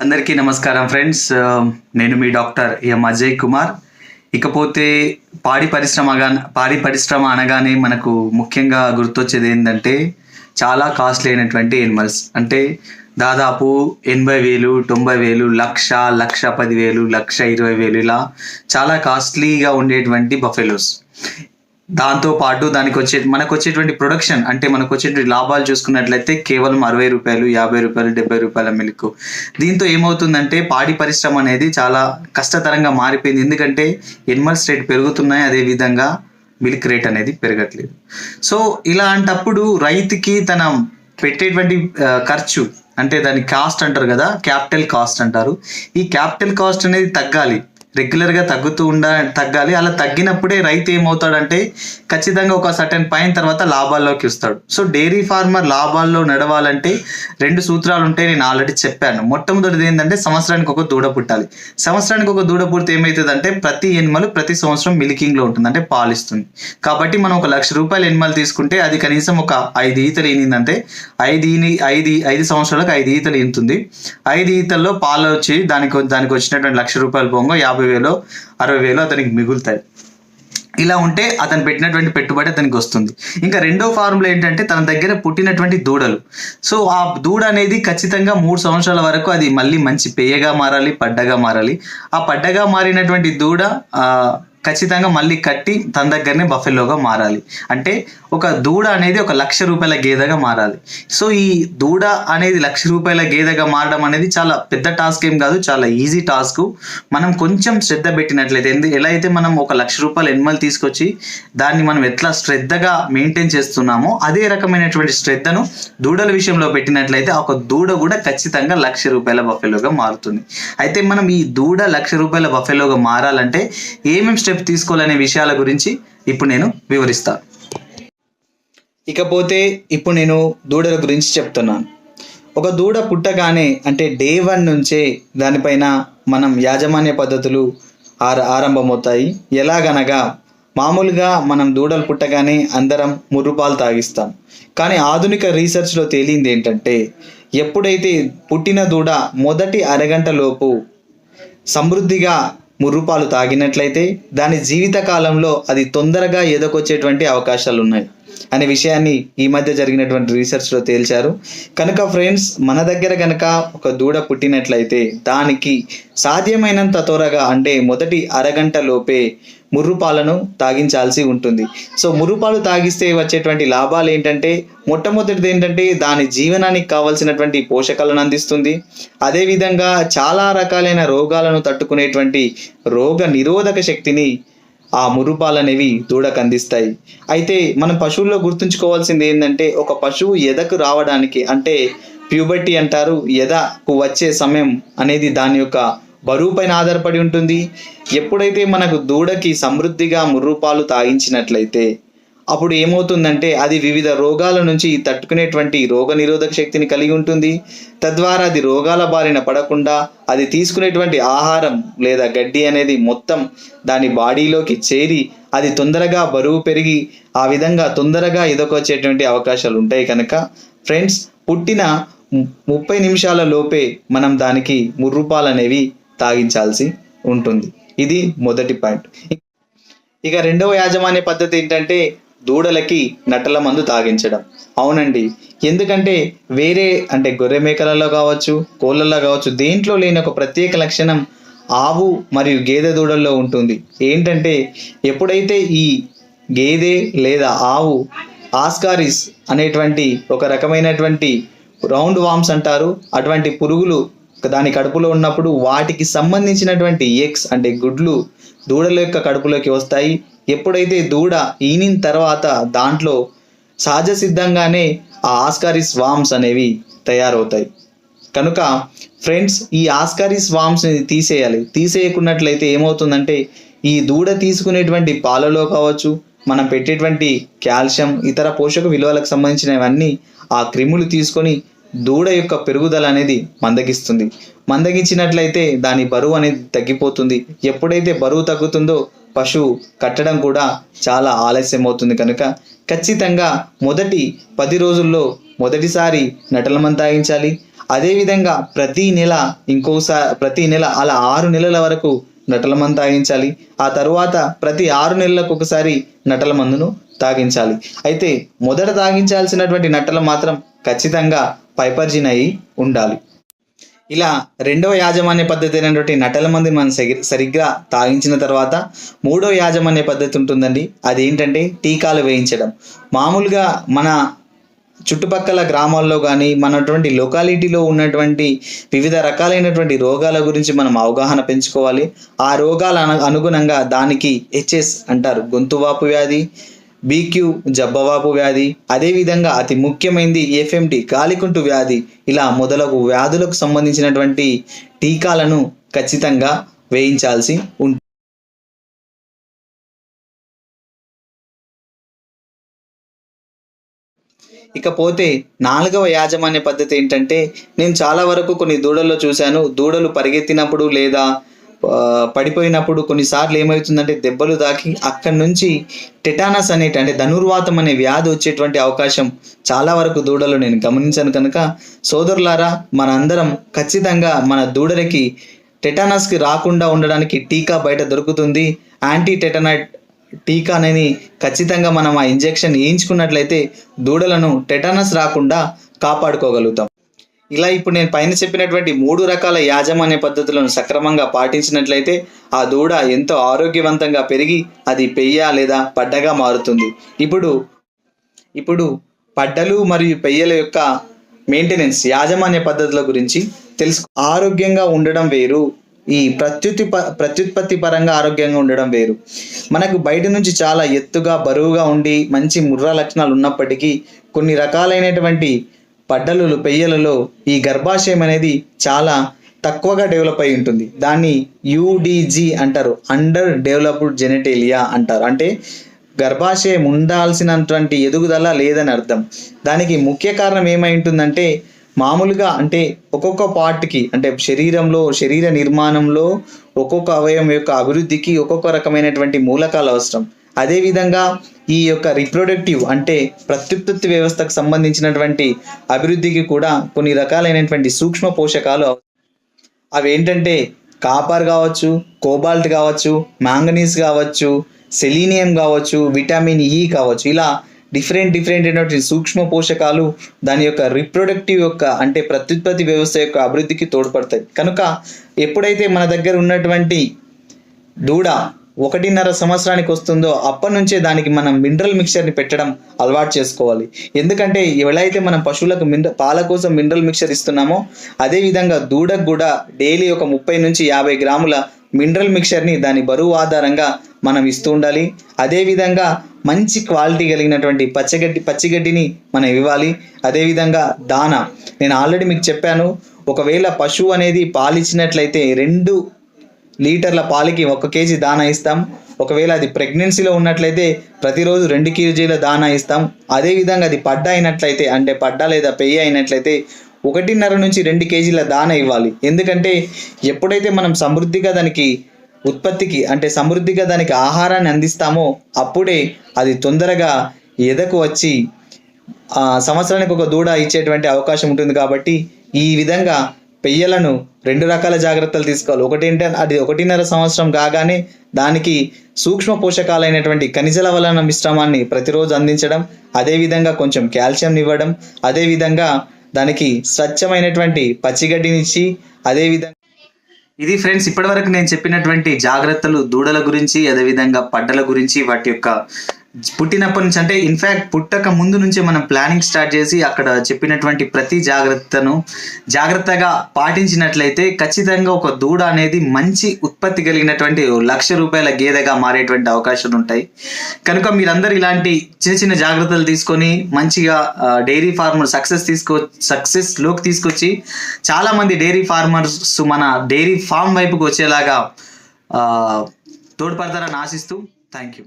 అందరికీ నమస్కారం ఫ్రెండ్స్. నేను మీ డాక్టర్ ఎం అజయ్ కుమార్. ఇకపోతే పాడి పరిశ్రమ పాడి పరిశ్రమ అనగానే మనకు ముఖ్యంగా గుర్తొచ్చేది ఏంటంటే చాలా కాస్ట్లీ అయినటువంటి ఎనిమల్స్. అంటే దాదాపు ఎనభై వేలు తొంభై వేలు లక్ష లక్ష పదివేలు లక్ష ఇరవై వేలు ఇలా చాలా కాస్ట్లీగా ఉండేటువంటి బఫెలోస్. దాంతో పాటు దానికి వచ్చే మనకు వచ్చేటువంటి ప్రొడక్షన్ అంటే మనకు వచ్చేటువంటి లాభాలు చూసుకున్నట్లయితే కేవలం అరవై రూపాయలు యాభై రూపాయలు డెబ్బై రూపాయల మిల్క్ దీంతో ఏమవుతుందంటే పాడి పరిశ్రమ అనేది చాలా కష్టతరంగా మారిపోయింది. ఎందుకంటే ఎనిమల్స్ రేట్ పెరుగుతున్నాయి అదే విధంగా మిల్క్ రేట్ అనేది పెరగట్లేదు. సో ఇలాంటప్పుడు రైతుకి తన పెట్టేటువంటి ఖర్చు అంటే దాని కాస్ట్ అంటారు కదా క్యాపిటల్ కాస్ట్ అంటారు. ఈ క్యాపిటల్ కాస్ట్ అనేది తగ్గాలి. రెగ్యులర్గా తగ్గుతూ ఉండ తగ్గాలి. అలా తగ్గినప్పుడే రైతు ఏమవుతాడంటే ఖచ్చితంగా ఒక సర్టెన్ పైన తర్వాత లాభాల్లోకి వస్తాడు. సో డైరీ ఫార్మర్ లాభాల్లో నడవాలంటే రెండు సూత్రాలు ఉంటాయి నేను ఆల్రెడీ చెప్పాను. మొట్టమొదటిది ఏంటంటే సంవత్సరానికి ఒక దూడ పుట్టాలి. సంవత్సరానికి ఒక దూడ పుడితే ఏమవుతుందంటే ప్రతి ఎనిమలు ప్రతి సంవత్సరం మిల్కింగ్లో ఉంటుంది. అంటే పాలిస్తుంది. కాబట్టి మనం ఒక లక్ష రూపాయల ఎనిమలు తీసుకుంటే అది కనీసం ఒక ఐదు ఈతలు ఈనిందంటే ఐదు ఈని ఐదు ఐదు సంవత్సరాలకు ఐదు ఈతలు ఈనుతుంది. ఐదు ఈతల్లో పాలు వచ్చి దానికి దానికి వచ్చినటువంటి లక్ష రూపాయలు పోగా యాభై వేలు అరవై వేలు అతనికి మిగులుతాయి. ఇలా ఉంటే అతను పెట్టినటువంటి పెట్టుబడి అతనికి వస్తుంది. ఇంకా రెండో ఫార్ములా ఏంటంటే తన దగ్గర పుట్టినటువంటి దూడలు. సో ఆ దూడ అనేది ఖచ్చితంగా మూడు సంవత్సరాల వరకు అది మళ్ళీ మంచి పేయగా మారాలి పడ్డగా మారాలి. ఆ పడ్డగా మారినటువంటి దూడ ఖచ్చితంగా మళ్ళీ కట్టి తన దగ్గరనే బఫెల్లోగా మారాలి. అంటే ఒక దూడ అనేది ఒక లక్ష రూపాయల గేదెగా మారాలి. సో ఈ దూడ అనేది లక్ష రూపాయల గేదెగా మారడం అనేది చాలా పెద్ద టాస్క్ ఏం కాదు చాలా ఈజీ టాస్క్. మనం కొంచెం శ్రద్ధ పెట్టినట్లయితే ఎందు ఎలా అయితే మనం ఒక లక్ష రూపాయల ఎనిమల్ తీసుకొచ్చి దాన్ని మనం ఎట్లా శ్రద్ధగా మెయింటైన్ చేస్తున్నామో అదే రకమైనటువంటి శ్రద్ధను దూడల విషయంలో పెట్టినట్లయితే ఒక దూడ కూడా ఖచ్చితంగా లక్ష రూపాయల బఫెలోగా మారుతుంది. అయితే మనం ఈ దూడ లక్ష రూపాయల బఫెలోగా మారాలంటే ఏమేమి స్టెప్ తీసుకోవాలనే విషయాల గురించి ఇప్పుడు నేను వివరిస్తాను ఇకపోతే ఇప్పుడు నేను దూడల గురించి చెప్తున్నాను. ఒక దూడ పుట్టగానే అంటే డే వన్ నుంచే దానిపైన మనం యాజమాన్య పద్ధతులు ఆర ఆరంభమవుతాయి. ఎలాగనగా మామూలుగా మనం దూడలు పుట్టగానే అందరం ముర్రుపాలు తాగిస్తాం. కానీ ఆధునిక రీసెర్చ్లో తేలింది ఏంటంటే ఎప్పుడైతే పుట్టిన దూడ మొదటి అరగంట లోపు సమృద్ధిగా ముర్రుపాలు తాగినట్లయితే దాని జీవితకాలంలో అది తొందరగా ఎదకొచ్చేటువంటి అవకాశాలు ఉన్నాయి అనే విషయాన్ని ఈ మధ్య జరిగినటువంటి రీసెర్చ్లో తేల్చారు. కనుక ఫ్రెండ్స్ మన దగ్గర కనుక ఒక దూడ పుట్టినట్లయితే దానికి సాధ్యమైనంత త్వరగా అంటే మొదటి అరగంట లోపే ముర్రుపాలను తాగించాల్సి ఉంటుంది. సో ముర్రుపాలు తాగిస్తే వచ్చేటువంటి లాభాలు ఏంటంటే మొట్టమొదటిది ఏంటంటే దాని జీవనానికి కావలసినటువంటి పోషకాలను అందిస్తుంది. అదేవిధంగా చాలా రకాలైన రోగాలను తట్టుకునేటువంటి రోగ నిరోధక శక్తిని ఆ మురుపాలు అనేవి దూడకు అందిస్తాయి. అయితే మనం పశువుల్లో గుర్తుంచుకోవాల్సింది ఏంటంటే ఒక పశువు ఎదకు రావడానికి అంటే ప్యూబర్టీ అంటారు ఎదకు వచ్చే సమయం అనేది దాని యొక్క బరువు పైన ఆధారపడి ఉంటుంది. ఎప్పుడైతే మనకు దూడకి సమృద్ధిగా ముర్రుపాలు తాగించినట్లయితే అప్పుడు ఏమవుతుందంటే అది వివిధ రోగాల నుంచి తట్టుకునేటువంటి రోగ నిరోధక శక్తిని కలిగి ఉంటుంది. తద్వారా అది రోగాల బారిన పడకుండా అది తీసుకునేటువంటి ఆహారం లేదా గడ్డి అనేది మొత్తం దాని బాడీలోకి చేరి అది తొందరగా బరువు పెరిగి ఆ విధంగా తొందరగా ఎదకొచ్చేటువంటి అవకాశాలు ఉంటాయి కనుక ఫ్రెండ్స్ పుట్టిన ముప్పై నిమిషాల లోపే మనం దానికి ముర్రుపాలు అనేవి తాగించాల్సి ఉంటుంది. ఇది మొదటి పాయింట్. ఇక రెండవ యాజమాన్య పద్ధతి ఏంటంటే దూడలకి నట్టల మందు తాగించడం. అవునండి. ఎందుకంటే వేరే అంటే గొర్రె మేకలలో కావచ్చు కోళ్ళల్లో కావచ్చు దేంట్లో లేని ఒక ప్రత్యేక లక్షణం ఆవు మరియు గేదె దూడల్లో ఉంటుంది. ఏంటంటే ఎప్పుడైతే ఈ గేదె లేదా ఆవు ఆస్కారిస్ అనేటువంటి ఒక రకమైనటువంటి రౌండ్ వామ్స్ అంటారు అటువంటి పురుగులు దాని కడుపులో ఉన్నప్పుడు వాటికి సంబంధించినటువంటి ఎగ్స్ అంటే గుడ్లు దూడల యొక్క కడుపులోకి వస్తాయి. ఎప్పుడైతే దూడ ఈనిన తర్వాత దాంట్లో సహజ సిద్ధంగానే ఆ ఆస్కారిస్ వామ్స్ అనేవి తయారవుతాయి. కనుక ఫ్రెండ్స్ ఈ ఆస్కారీ స్వామ్స్ని తీసేయాలి. తీసేయకున్నట్లయితే ఏమవుతుందంటే ఈ దూడ తీసుకునేటువంటి పాలలో కావచ్చు మనం పెట్టేటువంటి కాల్షియం ఇతర పోషక విలువలకు సంబంధించినవన్నీ ఆ క్రిములు తీసుకొని దూడ యొక్క పెరుగుదల అనేది మందగిస్తుంది. మందగించినట్లయితే దాని బరువు అనేది తగ్గిపోతుంది. ఎప్పుడైతే బరువు తగ్గుతుందో పశువు కట్టడం కూడా చాలా ఆలస్యం అవుతుంది కనుక ఖచ్చితంగా మొదటి పది రోజుల్లో మొదటిసారి నటల మందు తాగించాలి అదేవిధంగా ప్రతి నెల ఇంకోసారి ప్రతి నెల అలా ఆరు నెలల వరకు నటల మందు తాగించాలి ఆ తరువాత ప్రతి ఆరు నెలలకు ఒకసారి నటల మందును తాగించాలి. అయితే మొదట తాగించాల్సినటువంటి నట్టలు మాత్రం ఖచ్చితంగా పైపర్జినై ఉండాలి. ఇలా రెండవ యాజమాన్య పద్ధతి అయినటువంటి నటల మంది మనం సరిగ్గా తాగించిన తర్వాత మూడో యాజమాన్య పద్ధతి ఉంటుందండి. అదేంటంటే టీకాలు వేయించడం. మామూలుగా మన చుట్టుపక్కల గ్రామాల్లో కానీ మనటువంటి లొకాలిటీలో ఉన్నటువంటి వివిధ రకాలైనటువంటి రోగాల గురించి మనం అవగాహన పెంచుకోవాలి. ఆ రోగాల అనుగుణంగా దానికి హెచ్ఎస్ అంటారు. గొంతువాపు వ్యాధి బీక్యూ జబ్బవాపు వ్యాధి. అదేవిధంగా అతి ముఖ్యమైనది ఎఫ్ఎంటి గాలికుంటు వ్యాధి. ఇలా మొదలగు వ్యాధులకు సంబంధించినటువంటి టీకాలను ఖచ్చితంగా వేయించాల్సి ఉంటుంది ఇకపోతే నాలుగవ యాజమాన్య పద్ధతి ఏంటంటే నేను చాలా వరకు కొన్ని దూడల్లో చూశాను. దూడలు పరిగెత్తినప్పుడు లేదా పడిపోయినప్పుడు కొన్నిసార్లు ఏమవుతుందంటే దెబ్బలు తాకి అక్కడి నుంచి టెటానస్ అనేటి అంటే ధనుర్వాతం అనే వ్యాధి వచ్చేటువంటి అవకాశం చాలా వరకు దూడలు నేను గమనించాను కనుక. సోదరులారా మనందరం ఖచ్చితంగా మన దూడలకి టెటానస్కి రాకుండా ఉండడానికి టీకా బయట దొరుకుతుంది. యాంటీ టెటనైట్ టీకా అనేది ఖచ్చితంగా మనం ఆ ఇంజెక్షన్ వేయించుకున్నట్లయితే దూడలను టెటానస్ రాకుండా కాపాడుకోగలుగుతాం. ఇలా ఇప్పుడు నేను పైన చెప్పినటువంటి మూడు రకాల యాజమాన్య పద్ధతులను సక్రమంగా పాటించినట్లయితే ఆ దూడ ఎంతో ఆరోగ్యవంతంగా పెరిగి అది పెయ్య లేదా పడ్డగా మారుతుంది. ఇప్పుడు ఇప్పుడు పడ్డలు మరియు పెయ్యల యొక్క మెయింటెనెన్స్ యాజమాన్య పద్ధతుల గురించి తెలుసు. ఆరోగ్యంగా ఉండడం వేరు. ఈ ప్రత్యుత్తి ప్రత్యుత్పత్తి పరంగా ఆరోగ్యంగా ఉండడం వేరు. మనకు బయట నుంచి చాలా ఎత్తుగా బరువుగా ఉండి మంచి ముర్రా లక్షణాలు ఉన్నప్పటికీ కొన్ని రకాలైనటువంటి పడ్డలు పెయ్యలలో ఈ గర్భాశయం అనేది చాలా తక్కువగా డెవలప్ అయి ఉంటుంది. దాన్ని యూడిజి అంటారు. అండర్ డెవలప్డ్ జెనెటేలియా అంటారు. అంటే గర్భాశయం ఉండాల్సినటువంటి ఎదుగుదల లేదని అర్థం. దానికి ముఖ్య కారణం ఏమై ఉంటుందంటే మామూలుగా అంటే ఒక్కొక్క పార్ట్కి అంటే శరీరంలో శరీర నిర్మాణంలో ఒక్కొక్క అవయవం యొక్క అభివృద్ధికి ఒక్కొక్క రకమైనటువంటి మూలకాలు అవసరం. అదేవిధంగా ఈ యొక్క రిప్రొడక్టివ్ అంటే ప్రత్యుత్పత్తి వ్యవస్థకు సంబంధించినటువంటి అభివృద్ధికి కూడా కొన్ని రకాలైనటువంటి సూక్ష్మ పోషకాలు అవి ఏంటంటే కాపర్ కావచ్చు కోబాల్ట్ కావచ్చు మాంగనీస్ కావచ్చు సెలీనియం కావచ్చు విటమిన్ ఈ e కావచ్చు. ఇలా డిఫరెంట్ డిఫరెంట్ అయినటువంటి సూక్ష్మ పోషకాలు దాని యొక్క రిప్రొడక్టివ్ యొక్క అంటే ప్రత్యుత్పత్తి వ్యవస్థ యొక్క అభివృద్ధికి తోడ్పడతాయి. కనుక ఎప్పుడైతే మన దగ్గర ఉన్నటువంటి దూడ ఒకటిన్నర సంవత్సరానికి వస్తుందో అప్పటి నుంచే దానికి మనం మినరల్ మిక్చర్ని పెట్టడం అలవాటు చేసుకోవాలి. ఎందుకంటే ఎలా అయితే మనం పశువులకు మినర పాల కోసం మినరల్ మిక్చర్ ఇస్తున్నామో అదేవిధంగా దూడకు కూడా డైలీ ఒక ముప్పై నుంచి యాభై గ్రాముల మినరల్ మిక్చర్ని దాని బరువు ఆధారంగా మనం ఇస్తూ ఉండాలి. అదేవిధంగా మంచి క్వాలిటీ కలిగినటువంటి పచ్చగడ్డి పచ్చిగడ్డిని మనం ఇవ్వాలి. అదేవిధంగా దానా. నేను ఆల్రెడీ మీకు చెప్పాను ఒకవేళ పశువు అనేది పాలిచ్చినట్లయితే రెండు లీటర్ల పాలకి ఒక కేజీ దానా ఇస్తాం. ఒకవేళ అది ప్రెగ్నెన్సీలో ఉన్నట్లయితే ప్రతిరోజు రెండు కేజీల దానా ఇస్తాం. అదేవిధంగా అది పడ్డ అయినట్లయితే అంటే పడ్డ లేదా పెయ్యి అయినట్లయితే ఒకటిన్నర నుంచి రెండు కేజీల దాన ఇవ్వాలి. ఎందుకంటే ఎప్పుడైతే మనం సమృద్ధిగా దానికి ఉత్పత్తికి అంటే సమృద్ధిగా దానికి ఆహారాన్ని అందిస్తామో అప్పుడే అది తొందరగా ఎదకు వచ్చి సంవత్సరానికి ఒక దూడ ఇచ్చేటువంటి అవకాశం ఉంటుంది కాబట్టి ఈ విధంగా పెయ్యలను రెండు రకాల జాగ్రత్తలు తీసుకోవాలి. ఒకటి ఏంటంటే అది ఒకటిన్నర సంవత్సరం కాగానే దానికి సూక్ష్మ పోషకాలైనటువంటి ఖనిజ లవలన మిశ్రమాన్ని ప్రతిరోజు అందించడం అదేవిధంగా కొంచెం కాల్షియం ఇవ్వడం అదేవిధంగా దానికి స్వచ్ఛమైనటువంటి పచ్చిగడ్డినిచ్చి అదేవిధంగా ఇది ఫ్రెండ్స్ ఇప్పటివరకు నేను చెప్పినటువంటి జాగ్రత్తలు దూడల గురించి అదేవిధంగా పడ్డల గురించి వాటి యొక్క పుట్టినప్పటి నుంచి అంటే ఇన్ఫ్యాక్ట్ పుట్టక ముందు నుంచే మనం ప్లానింగ్ స్టార్ట్ చేసి అక్కడ చెప్పినటువంటి ప్రతి జాగ్రత్తను జాగ్రత్తగా పాటించినట్లయితే ఖచ్చితంగా ఒక దూడ అనేది మంచి ఉత్పత్తి కలిగినటువంటి లక్ష రూపాయల గేదెగా మారేటువంటి అవకాశాలు ఉంటాయి. కనుక మీరందరూ ఇలాంటి చిన్న చిన్న జాగ్రత్తలు తీసుకొని మంచిగా డైరీ ఫార్మర్ సక్సెస్ తీసుకో సక్సెస్లోకి తీసుకొచ్చి చాలా మంది డైరీ ఫార్మర్స్ మన డైరీ ఫామ్ వైపుకి వచ్చేలాగా తోడ్పడతారని ఆశిస్తూ థ్యాంక్ యూ